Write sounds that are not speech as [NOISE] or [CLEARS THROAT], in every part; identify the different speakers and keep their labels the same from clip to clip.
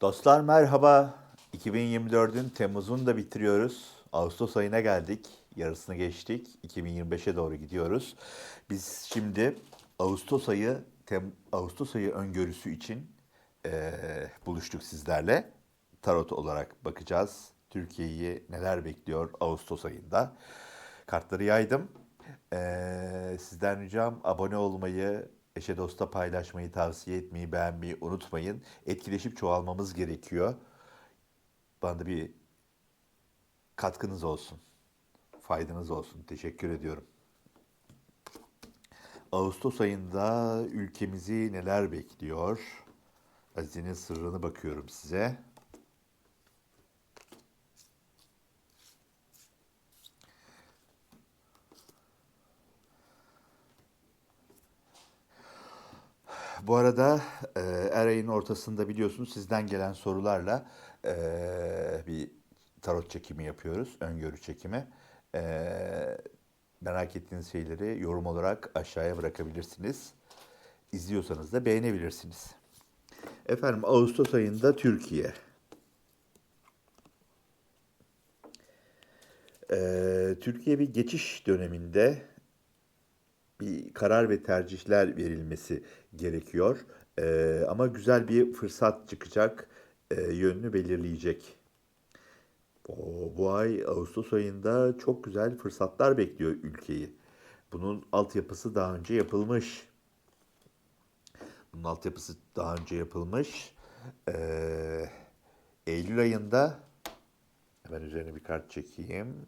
Speaker 1: Dostlar merhaba. 2024'ün Temmuz'unu da bitiriyoruz. Ağustos ayına geldik. Yarısını geçtik. 2025'e doğru gidiyoruz. Biz şimdi Ağustos ayı Tem Ağustos ayı öngörüsü için eee, buluştuk sizlerle. Tarot olarak bakacağız. Türkiye'yi neler bekliyor Ağustos ayında. Kartları yaydım. Eee, sizden ricam abone olmayı, eşe dosta paylaşmayı, tavsiye etmeyi, beğenmeyi unutmayın. Etkileşip çoğalmamız gerekiyor. Bana da bir katkınız olsun. Faydanız olsun. Teşekkür ediyorum. Ağustos ayında ülkemizi neler bekliyor? Azize'nin sırrını bakıyorum size. Bu arada e, er ayın ortasında biliyorsunuz sizden gelen sorularla e, bir tarot çekimi yapıyoruz, öngörü çekimi. E, merak ettiğiniz şeyleri yorum olarak aşağıya bırakabilirsiniz. İzliyorsanız da beğenebilirsiniz. Efendim Ağustos ayında Türkiye. E, Türkiye bir geçiş döneminde bir karar ve tercihler verilmesi gerekiyor. Ee, ama güzel bir fırsat çıkacak, e, yönünü belirleyecek. O, bu ay Ağustos ayında çok güzel fırsatlar bekliyor ülkeyi. Bunun altyapısı daha önce yapılmış. Bunun altyapısı daha önce yapılmış. Ee, Eylül ayında hemen üzerine bir kart çekeyim.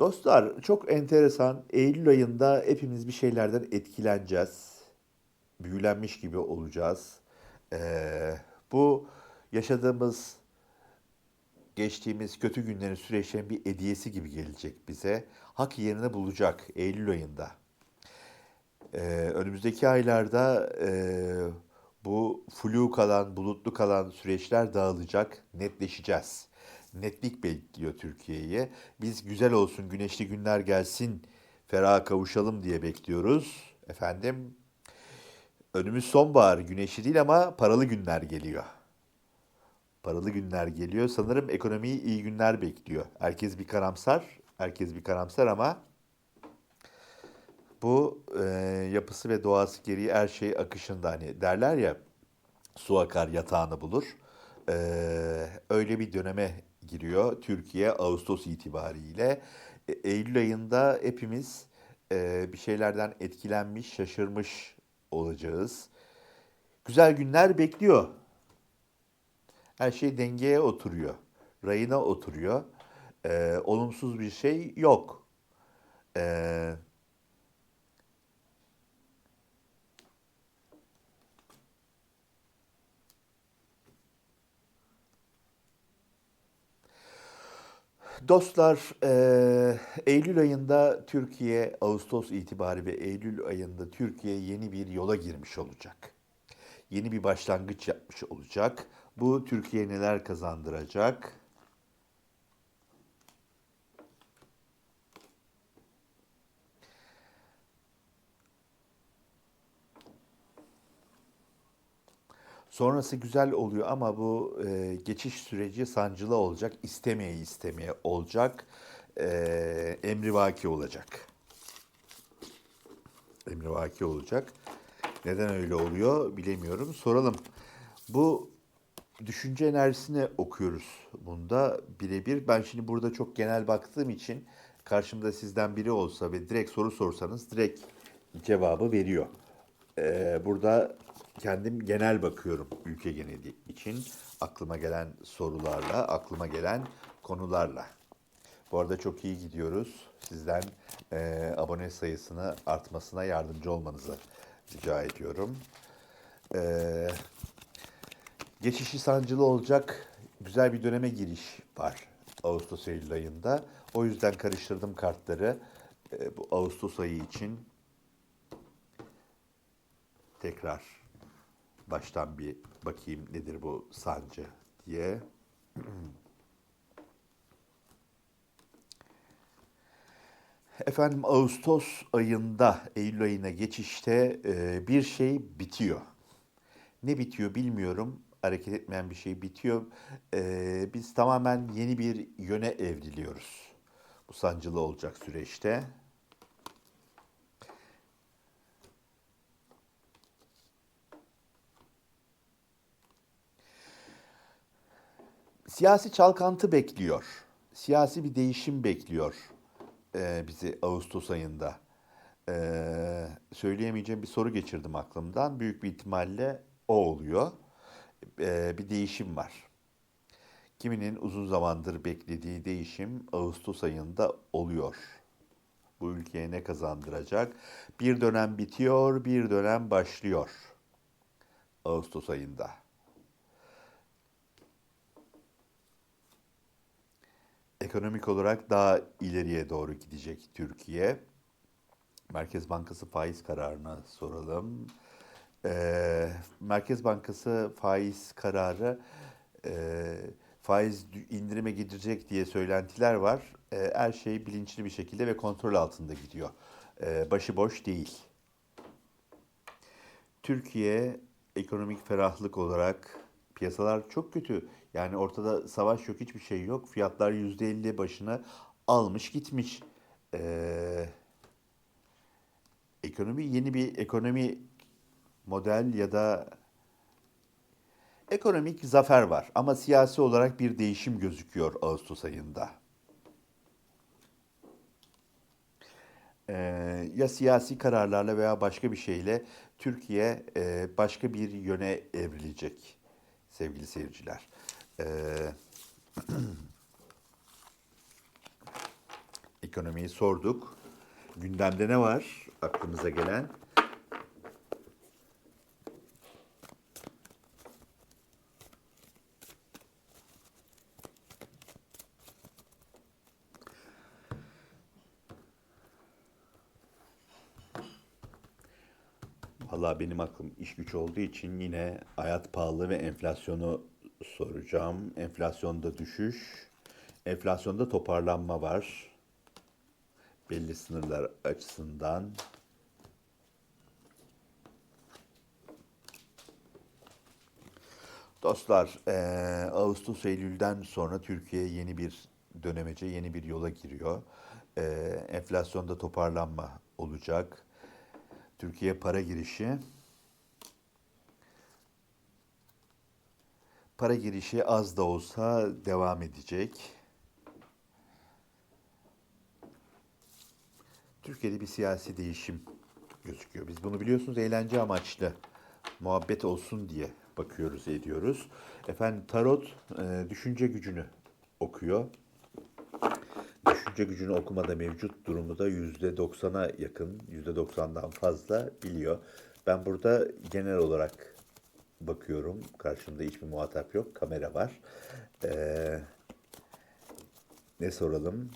Speaker 1: Dostlar çok enteresan. Eylül ayında hepimiz bir şeylerden etkileneceğiz. Büyülenmiş gibi olacağız. Ee, bu yaşadığımız, geçtiğimiz kötü günlerin, süreçlerin bir hediyesi gibi gelecek bize. Hak yerini bulacak Eylül ayında. Ee, önümüzdeki aylarda e, bu flu kalan, bulutlu kalan süreçler dağılacak, netleşeceğiz. Netlik bekliyor Türkiye'yi. Biz güzel olsun, güneşli günler gelsin, feraha kavuşalım diye bekliyoruz. Efendim, önümüz sonbahar, güneşli değil ama paralı günler geliyor. Paralı günler geliyor. Sanırım ekonomiyi iyi günler bekliyor. Herkes bir karamsar, herkes bir karamsar ama bu e, yapısı ve doğası gereği her şey akışında. Hani derler ya su akar yatağını bulur. E, öyle bir döneme giriyor Türkiye Ağustos itibariyle. E, Eylül ayında hepimiz e, bir şeylerden etkilenmiş, şaşırmış olacağız. Güzel günler bekliyor. Her şey dengeye oturuyor. Rayına oturuyor. E, olumsuz bir şey yok. E, Dostlar, eee, Eylül ayında Türkiye, Ağustos itibari ve Eylül ayında Türkiye yeni bir yola girmiş olacak. Yeni bir başlangıç yapmış olacak. Bu Türkiye neler kazandıracak? Sonrası güzel oluyor ama bu e, geçiş süreci sancılı olacak. İstemeye istemeye olacak. E, emrivaki olacak. Emrivaki olacak. Neden öyle oluyor bilemiyorum. Soralım. Bu düşünce enerjisini okuyoruz bunda birebir. Ben şimdi burada çok genel baktığım için karşımda sizden biri olsa ve direkt soru sorsanız direkt cevabı veriyor. Ee, burada kendim genel bakıyorum ülke geneli için. Aklıma gelen sorularla, aklıma gelen konularla. Bu arada çok iyi gidiyoruz. Sizden e, abone sayısını artmasına yardımcı olmanızı rica ediyorum. E, geçişi sancılı olacak güzel bir döneme giriş var Ağustos Eylül ayında. O yüzden karıştırdım kartları. E, bu Ağustos ayı için tekrar baştan bir bakayım nedir bu sancı diye. Efendim Ağustos ayında Eylül ayına geçişte e, bir şey bitiyor. Ne bitiyor bilmiyorum. Hareket etmeyen bir şey bitiyor. Ee, biz tamamen yeni bir yöne evriliyoruz. Bu sancılı olacak süreçte. Siyasi çalkantı bekliyor. Siyasi bir değişim bekliyor e, bizi Ağustos ayında. E, söyleyemeyeceğim bir soru geçirdim aklımdan. Büyük bir ihtimalle o oluyor. E, bir değişim var. Kiminin uzun zamandır beklediği değişim Ağustos ayında oluyor. Bu ülkeye ne kazandıracak? Bir dönem bitiyor, bir dönem başlıyor. Ağustos ayında. Ekonomik olarak daha ileriye doğru gidecek Türkiye. Merkez Bankası faiz kararına soralım. Ee, Merkez Bankası faiz kararı e, faiz indirime gidecek diye söylentiler var. Ee, her şey bilinçli bir şekilde ve kontrol altında gidiyor. Ee, başıboş değil. Türkiye ekonomik ferahlık olarak piyasalar çok kötü. Yani ortada savaş yok, hiçbir şey yok. Fiyatlar %50 başına almış gitmiş. Ee, ekonomi yeni bir ekonomi model ya da ekonomik zafer var. Ama siyasi olarak bir değişim gözüküyor Ağustos ayında. Ee, ya siyasi kararlarla veya başka bir şeyle Türkiye e, başka bir yöne evrilecek sevgili seyirciler. Ee, [CLEARS THROAT] ekonomiyi sorduk. Gündemde ne var aklımıza gelen? Vallahi benim aklım iş güç olduğu için yine hayat pahalı ve enflasyonu soracağım. Enflasyonda düşüş, enflasyonda toparlanma var. Belli sınırlar açısından. Dostlar, eee, Ağustos Eylül'den sonra Türkiye yeni bir dönemece, yeni bir yola giriyor. Eee, enflasyonda toparlanma olacak. Türkiye para girişi para girişi az da olsa devam edecek. Türkiye'de bir siyasi değişim gözüküyor. Biz bunu biliyorsunuz eğlence amaçlı, muhabbet olsun diye bakıyoruz, ediyoruz. Efendim tarot e, düşünce gücünü okuyor. Düşünce gücünü okumada mevcut durumu da %90'a yakın, %90'dan fazla biliyor. Ben burada genel olarak bakıyorum. Karşımda hiçbir muhatap yok. Kamera var. Ee, ne soralım?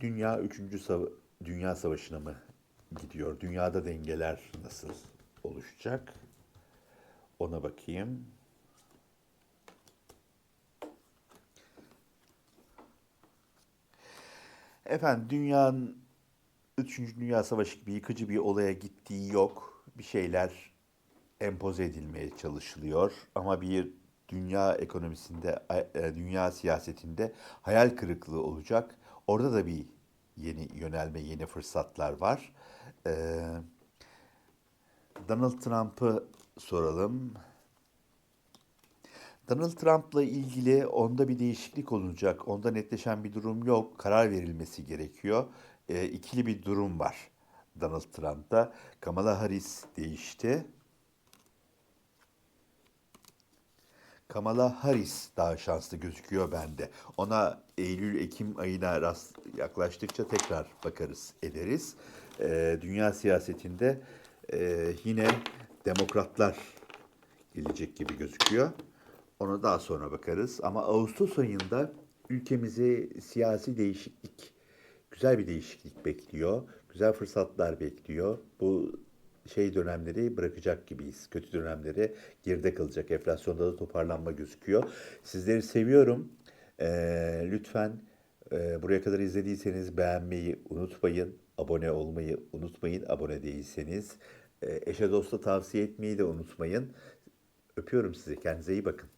Speaker 1: Dünya 3. Sava- Dünya Savaşı'na mı gidiyor? Dünyada dengeler nasıl oluşacak? Ona bakayım. Efendim dünyanın 3. Dünya Savaşı gibi yıkıcı bir olaya gittiği yok. Bir şeyler empoze edilmeye çalışılıyor ama bir dünya ekonomisinde, e, dünya siyasetinde hayal kırıklığı olacak. Orada da bir yeni yönelme, yeni fırsatlar var. Ee, Donald Trump'ı soralım. Donald Trump'la ilgili onda bir değişiklik olacak. Onda netleşen bir durum yok. Karar verilmesi gerekiyor. E, ikili bir durum var Donald Trump'ta. Kamala Harris değişti. Kamala Harris daha şanslı gözüküyor bende. Ona Eylül-Ekim ayına rast yaklaştıkça tekrar bakarız, ederiz. E, dünya siyasetinde e, yine demokratlar gelecek gibi gözüküyor. Ona daha sonra bakarız. Ama Ağustos ayında ülkemizi siyasi değişiklik, güzel bir değişiklik bekliyor. Güzel fırsatlar bekliyor. Bu şey dönemleri bırakacak gibiyiz. Kötü dönemleri geride kalacak. Enflasyonda da toparlanma gözüküyor. Sizleri seviyorum. Ee, lütfen Ee, buraya kadar izlediyseniz beğenmeyi unutmayın. Abone olmayı unutmayın. Abone değilseniz. Ee, eşe dosta tavsiye etmeyi de unutmayın. Öpüyorum sizi. Kendinize iyi bakın.